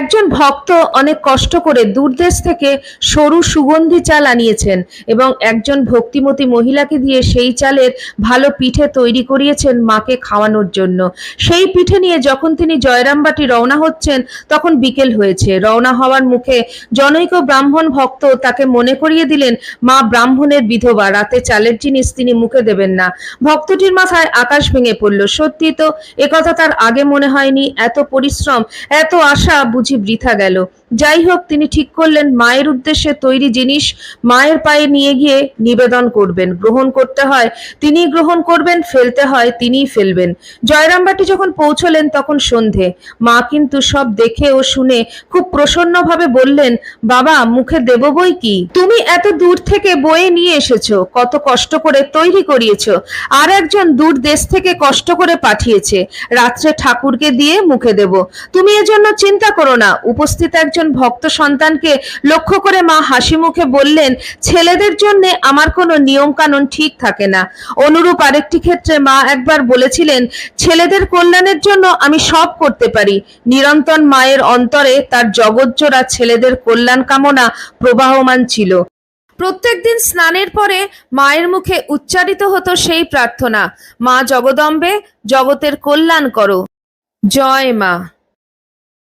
একজন ভক্ত অনেক কষ্ট করে দূরদেশ থেকে সরু সুগন্ধি চাল আনিয়েছেন এবং একজন ভক্তিমতী মহিলাকে দিয়ে সেই চালের ভালো পিঠে তৈরি করিয়েছেন মাকে খাওয়ানোর জন্য। সেই পিঠে নিয়ে যখন তিনি জয়রামবাটি রওনা হচ্ছেন, তখন বিকেল হয়েছে। রওনা হওয়ার মুখে জনৈক ব্রাহ্মণ ভক্ত তাকে মনে করিয়ে দিলেন, মা ব্রাহ্মণের বিধবা, রাতে চালের জিনিস তিনি মুখে দেবেন না। ভক্তটির মাথায় আকাশ ভেঙে পড়ল। সত্যি তো একথা তার আগে মনে হয়নি। এত পরিশ্রম, এত আশা বুঝি বৃথা গেল। যাই হোক তিনি ঠিক করলেন, মায়ের উদ্দেশ্যে তৈরি জিনিস মায়ের পায়ে নিয়ে গিয়ে নিবেদন করবেন। গ্রহণ করতে হয় তিনি গ্রহণ করবেন, ফেলতে হয়, তিনিই ফেলবেন। জয়রামবাটি যখন পৌঁছলেন তখন সন্ধে। মা কিন্তু সব দেখে ও শুনে খুব প্রসন্নভাবে বললেন, বাবা, মুখে দেব বই কি? তুমি এত দূর থেকে বয়ে নিয়ে এসেছ, কত কষ্ট করে তৈরি করিয়েছো। আর একজন দূর দেশ থেকে কষ্ট করে পাঠিয়েছে। রাত্রে ঠাকুরকে দিয়ে মুখে দেব। তুমি এজন্য চিন্তা করো না, উপস্থিত একজন ভক্ত সন্তানকে লক্ষ্য করে মা হাসি মুখে বললেন, ছেলেদের জন্য আমার কোনো নিয়ম কানুন ঠিক থাকে না। অনুরূপ আরেকটি ক্ষেত্রে মা একবার বলেছিলেন, ছেলেদের কল্যাণের জন্য আমি সব করতে পারি। নিরন্তর মায়ের অন্তরে তার জগজ্জোড়া ছেলেদের কল্যাণ কামনা প্রবাহমান ছিল। প্রত্যেকদিন স্নানের পরে মায়ের মুখে উচ্চারিত হতো সেই প্রার্থনা, মা জগদম্বে, জগতের কল্যাণ করো। জয় মা।